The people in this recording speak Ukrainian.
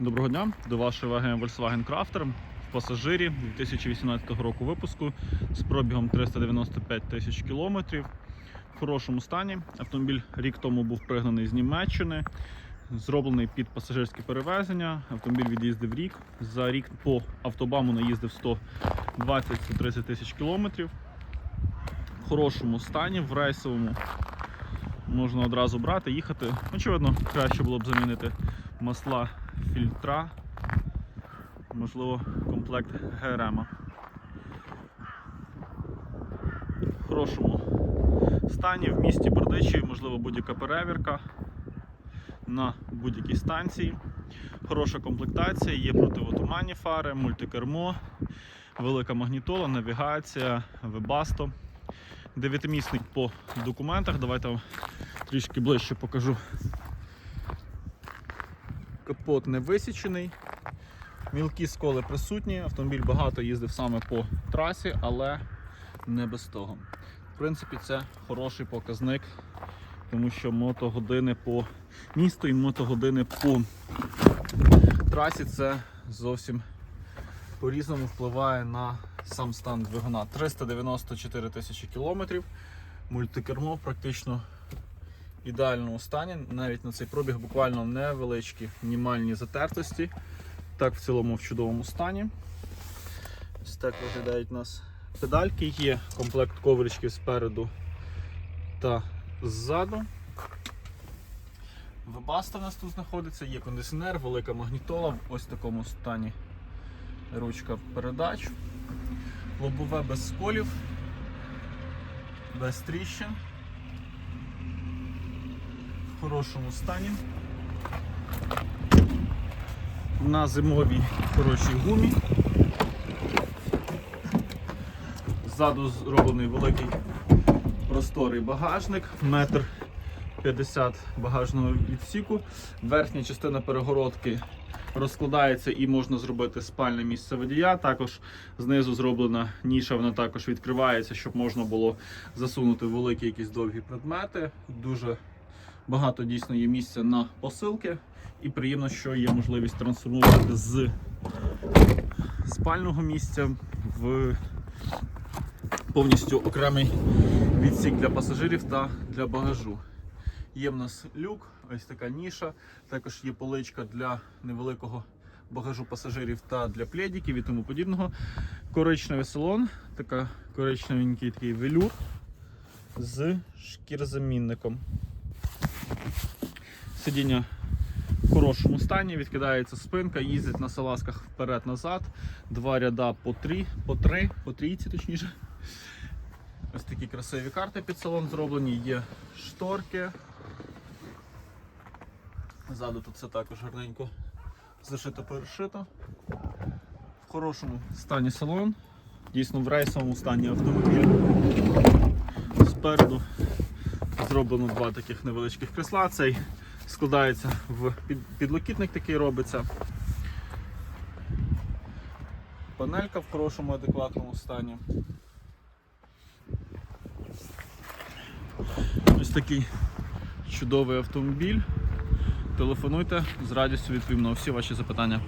Доброго дня, до вашої уваги Volkswagen Crafter в пасажирі 2018 року випуску з пробігом 395 тисяч кілометрів. В хорошому стані. Автомобіль рік тому був пригнаний з Німеччини, зроблений під пасажирське перевезення. Автомобіль від'їздив рік. За рік по автобаму наїздив 120-130 тисяч кілометрів. В хорошому стані, в рейсовому можна одразу брати, їхати. Очевидно, краще було б замінити масла фільтра, можливо, комплект ГРМ. В хорошому стані в місті Бердичі, можливо, будь-яка перевірка на будь-якій станції. Хороша комплектація, є противотуманні фари, мультикермо, велика магнітола, навігація, вебасто. Дев'ятимісник по документах. Давайте вам трішки ближче покажу. Капот не висічений, мілкі сколи присутні. Автомобіль багато їздив саме по трасі, але не без того. В принципі, це хороший показник, тому що мотогодини по місту і мотогодини по трасі це зовсім по-різному впливає на сам стан двигуна. 394 тисячі кілометрів. Мультикермо практично ідеальному стані. Навіть на цей пробіг буквально невеличкі мінімальні затертості. Так, в цілому в чудовому стані. Ось так виглядають у нас педальки. Є комплект ковричків спереду та ззаду. Вебаста у нас тут знаходиться, є кондиціонер, велика магнітола, в ось такому стані ручка передач. Лобове без сколів, без тріщин, в хорошому стані. На зимовій хорошій гумі. Ззаду зроблений великий просторий багажник, метр 50 багажного відсіку. Верхня частина перегородки розкладається і можна зробити спальне місце водія. Також знизу зроблена ніша, вона також відкривається, щоб можна було засунути великі якісь довгі предмети. Дуже багато дійсно є місця на посилки. І приємно, що є можливість трансформувати з спального місця в повністю окремий відсік для пасажирів та для багажу. Є в нас люк, ось така ніша. Також є поличка для невеликого багажу пасажирів та для пледиків і тому подібного. Коричневий салон, така коричневенький такий велюр з шкірзамінником. Сидіння в хорошому стані, відкидається спинка, їздить на салазках вперед-назад, два ряда по три, по три, по трійці точніше. Ось такі красиві карти під салон зроблені, є шторки. Ззаду тут все також гарненько зашито перешито. В хорошому стані салон, дійсно в рейсовому стані автомобіль. Спереду зроблено два таких невеличких кресла. Цей складається в під- підлокітник такий робиться. Панелька в хорошому адекватному стані. Ось такий чудовий автомобіль. Телефонуйте, з радістю відповім на всі ваші запитання.